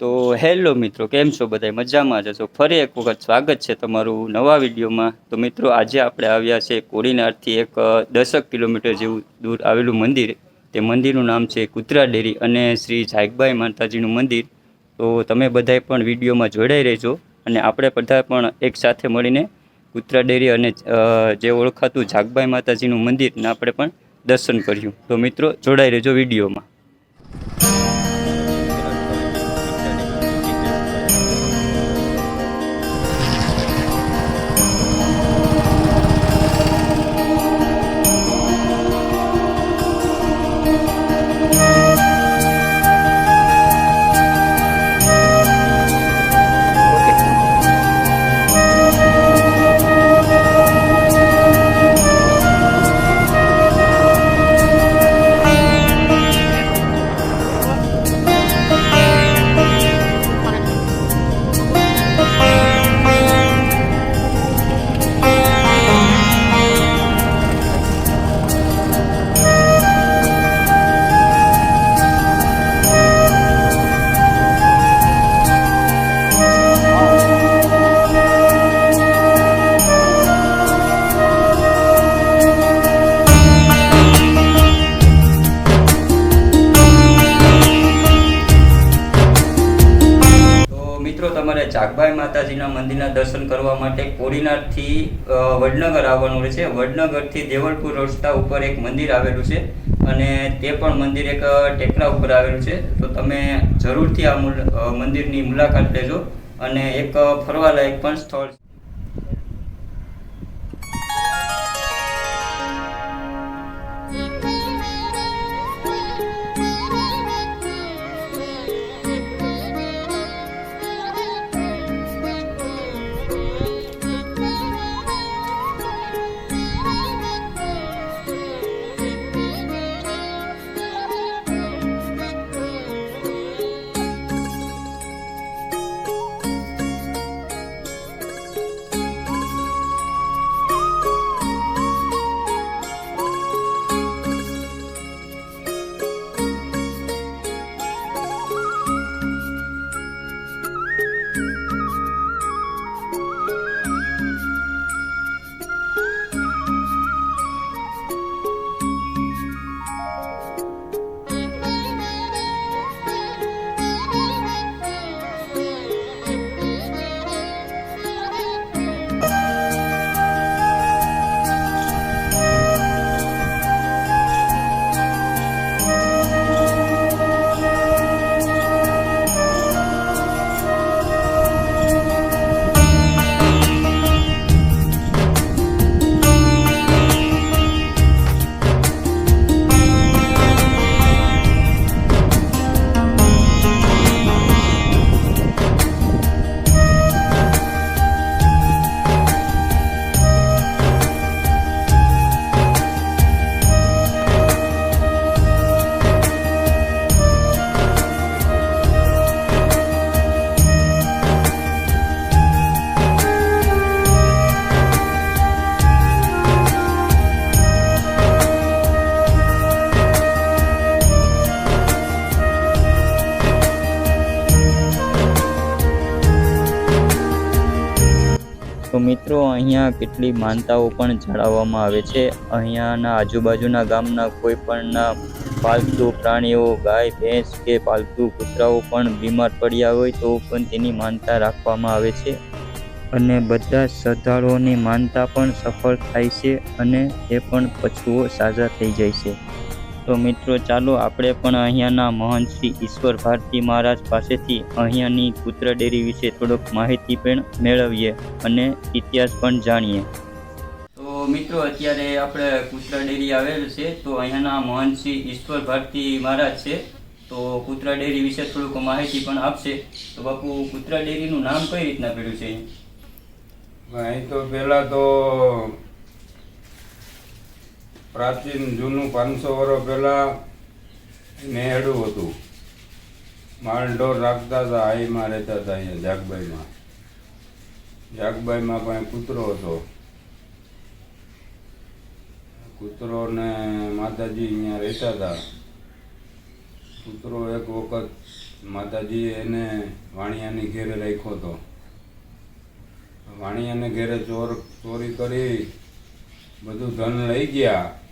તો હેલો મિત્રો, કેમ છો બધા મજામાં જશો ફરી એક વખત સ્વાગત છે તમારું નવા વિડીયોમાં. તો મિત્રો, આજે આપણે આવ્યા છે કોડીનારથી એક દસક કિલોમીટર જેવું દૂર આવેલું મંદિર. તે મંદિરનું નામ છે કૂતરા ડેરી અને શ્રી જાગબાઈ માતાજીનું મંદિર. તો તમે બધાય પણ વિડીયોમાં જોડાઈ રહેજો અને આપણે બધા પણ એક સાથે મળીને કૂતરા ડેરી અને જે ઓળખાતું જાગબાઈ માતાજીનું મંદિરને આપણે પણ દર્શન કર્યું તો મિત્રો, જોડાઈ રહેજો વિડીયોમાં. જાગબાઈ માતાજીના મંદિરના દર્શન કરવા માટે કોડીનારથી વડનગર આવવાનું રહેશે વડનગરથી દેવળપુર રસ્તા ઉપર એક મંદિર આવેલું છે અને તે પણ મંદિર એક ટેકરા ઉપર આવેલું છે. તો તમે જરૂરથી આ મંદિરની મુલાકાત લેજો અને એક ફરવાલાયક પણ સ્થળ મિત્રો, અહીંયા કેટલી માનતાઓ પણ જાળવવામાં આવે છે. અહીંયાના આજુબાજુના ગામના કોઈ પણના પાલતુ પ્રાણીઓ, ગાય, ભેંસ કે પાલતુ કૂતરાઓ પણ બીમાર પડ્યા હોય તો પણ તેની માનતા રાખવામાં આવે છે. અને બધા શ્રદ્ધાળુઓની માનતા પણ સફળ થાય છે અને એ પણ પશુઓ સાજા થઈ જાય છે. તો મિત્રો, ચાલો આપણે પણ અહીંયાના મહંત શ્રી ઈશ્વર ભારતી મહારાજ પાસેથી અહીંયાની પુત્ર ડેરી વિશે થોડોક માહિતી પણ મેળવીએ અને ઇતિહાસ પણ જાણીએ. તો મિત્રો, અત્યારે આપણે કુતરા ડેરી આવેલું છે, તો અહીંયાના મહંત શ્રી ઈશ્વર ભારતી મહારાજ છે. તો કુતરા ડેરી વિશે થોડુંક માહિતી પણ આપશે. તો બાપુ કુતરા ડેરીનું નામ કઈ રીતના પડ્યું છે? અહીં તો પહેલાં તો પ્રાચીન જૂનું પાંચસો વર્ષ પહેલા નેહડું હતું. માલઢોર રાખતા હતા, આઈમાં રહેતા હતા અહીંયા જાગબાઈમાં. જાગબાઈમાં પણ કૂતરો હતો. કૂતરો ને માતાજી અહીંયા રહેતા હતા. કૂતરો એક વખત માતાજીએ એને વાણિયાની ઘેરે રાખ્યો હતો. વાણિયાને ઘેરે ચોર ચોરી કરી બધું ધન લઈ ગયા.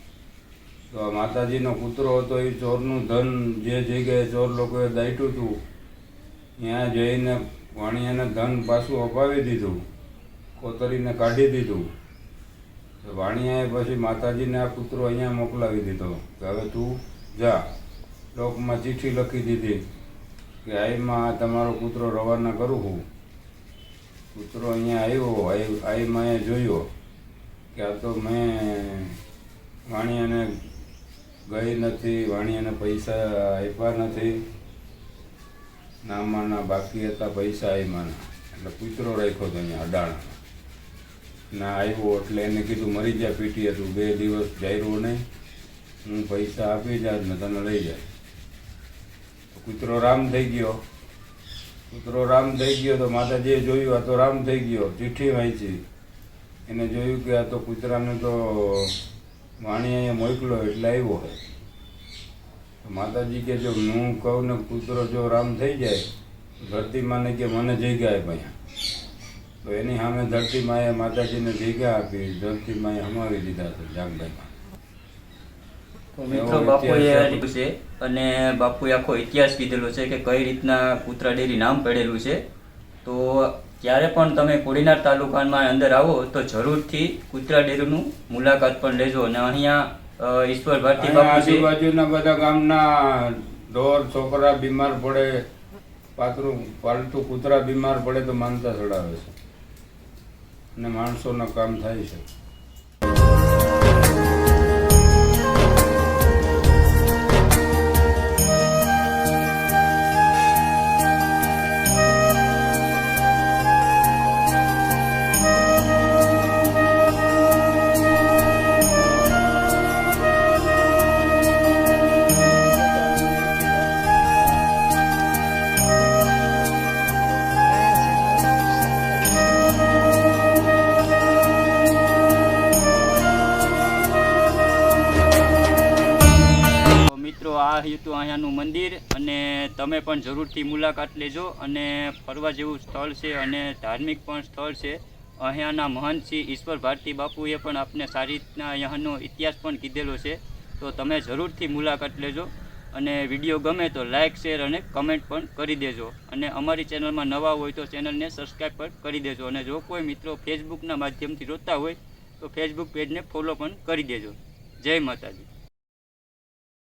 તો માતાજીનો કૂતરો હતો એ ચોરનું ધન જે જગ્યાએ ચોર લોકોએ દાટ્યું હતું, ત્યાં જઈને વાણિયાને ધન પાછું અપાવી દીધું, કોતરીને કાઢી દીધું. વાણિયાએ પછી માતાજીને આ કૂતરો અહીંયા મોકલાવી દીધો કે હવે તું જા, લોકમાં ચિઠ્ઠી લખી દીધી કે આઈમાં તમારો કૂતરો રવાના કરું હું. કૂતરો અહીંયા આવ્યો, આઈ આઈમાં એ જોયો કે આ તો મેં વાણિયાને ગઈ નથી, વાણિયાને પૈસા આપ્યા નથી. નામાના બાકી હતા, પૈસા આવ્યાના એટલે કૂતરો રાખ્યો હતો અહીંયા અડાણા. ના આવ્યો એટલે એને કીધું, મરી જા પીટી હતું બે દિવસ જાયરું નહીં. હું પૈસા આપી જાય ને તને લઈ જાય. કૂતરો રામ થઈ ગયો. કૂતરો રામ થઈ ગયો તો માતાજીએ જોયું, આ તો રામ થઈ ગયો. ચીઠી વાંચી. એને જોયું કે આ તો કૂતરાને તો વાણી અહીંયા મોકલો એટલે આવ્યો હોય. માતાજી કે જો હું કહું ને કૂતરો જો રામ થઈ જાય ધરતી માને કે મને જગ્યા ભાઈ તો એની સામે ધરતી માએ માતાજીને જગ્યા આપી ધરતી માએ હમાવી દીધા છે જાગભાઈમાં તો મિત્રો બાપુએ છે અને બાપુએ આખો ઇતિહાસ કીધેલો છે કે કઈ રીતના કૂતરા ડેરી નામ પડેલું છે. તો જ્યારે પણ તમે કોડીનાર તાલુકામાં અંદર આવો તો જરૂરથી કુતરા ડેરીનું મુલાકાત પણ લેજો અને અહીંયા ઈશ્વર ભારતી આજુબાજુના બધા ગામના ઢોર છોકરા બીમાર પડે પાતરું પાલતુ કૂતરા બીમાર પડે તો માનતા ચડાવે છે. અને માણસોના કામ થાય છે. આ હતું અહીંયાનું મંદિર અને તમે પણ જરૂરથી મુલાકાત લેજો અને ફરવા જેવું સ્થળ છે અને ધાર્મિક પણ સ્થળ છે. અહીંયાના મહંત ઈશ્વર ભારતી બાપુએ પણ આપને સારી રીતના અહીંયાનો ઇતિહાસ પણ કીધેલો છે. તો તમે જરૂરથી મુલાકાત લેજો અને વીડિયો ગમે તો લાઇક શેર અને કમેન્ટ પણ કરી દેજો. અને અમારી ચેનલમાં નવા હોય તો ચેનલને સબસ્ક્રાઈબ પણ કરી દેજો. અને જો કોઈ મિત્રો ફેસબુકના માધ્યમથી જોતા હોય તો ફેસબુક પેજને ફોલો પણ કરી દેજો. જય માતાજી.